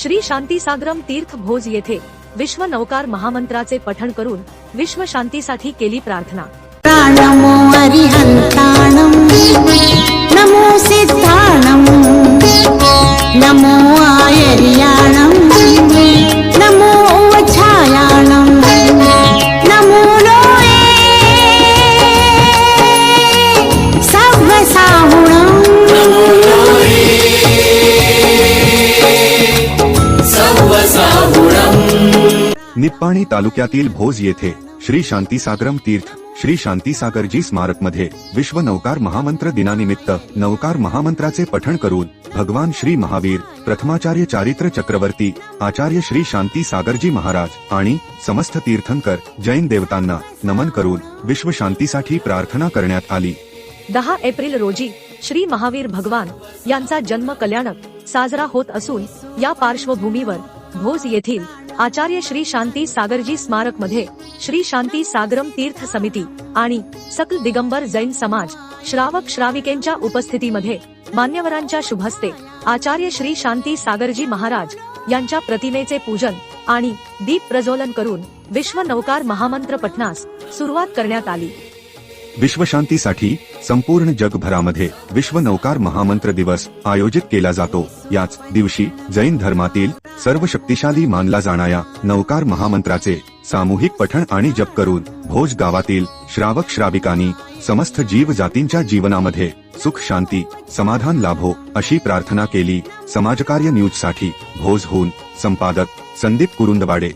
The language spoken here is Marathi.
श्री शांतीसागरम तीर्थ भोज येथे विश्व नौकार महामंत्राचे पठण करून विश्व शांतीसाठी केली प्रार्थना. निप्पाणी तालुक्यातील भोज येथे श्री शांतीसागरम तीर्थ श्री शांतीसागरजी स्मारकमध्ये विश्व नौकार महामंत्र दिनानिमित्त नौकार महामंत्राचे पठण करून भगवान श्री महावीर प्रथमाचार्य चारित्र चक्रवर्ती आचार्य श्री शांती सागरजी महाराज आणि समस्त तीर्थंकर जैन देवतांना नमन करून विश्व शांतीसाठी प्रार्थना करण्यात आली. दहा एप्रिल रोजी श्री महावीर भगवान यांचा जन्म कल्याणक साजरा होत असून या पार्श्वभूमीवर भोज येथील आचार्य श्री शांती सागरजी स्मारकमध्ये श्री शांती सागरम तीर्थ समिती आणि सकल दिगंबर जैन समाज श्रावक श्राविकेंच्या उपस्थितीमध्ये मान्यवरांच्या शुभस्ते आचार्य श्री शांती सागरजी महाराज यांच्या प्रतिमेचे पूजन आणि दीप प्रज्वलन करून विश्व नौकार महामंत्र पठणास सुरुवात करण्यात आली. विश्वशांतीसाठी संपूर्ण जगभरामध्ये विश्व नौकार महामंत्र दिवस आयोजित केला जातो. याच दिवशी जैन धर्मातील सर्व शक्तिशाली मानला जाणाऱ्या नौकार महामंत्राचे सामूहिक पठण आणि जप करून भोज गावातील श्रावक श्राविकांनी समस्त जीव जातींच्या जीवनामध्ये सुख शांती समाधान लाभो अशी प्रार्थना केली. समाजकार्य न्यूजसाठी भोजहून संपादक संदीप कुरुंदवाडे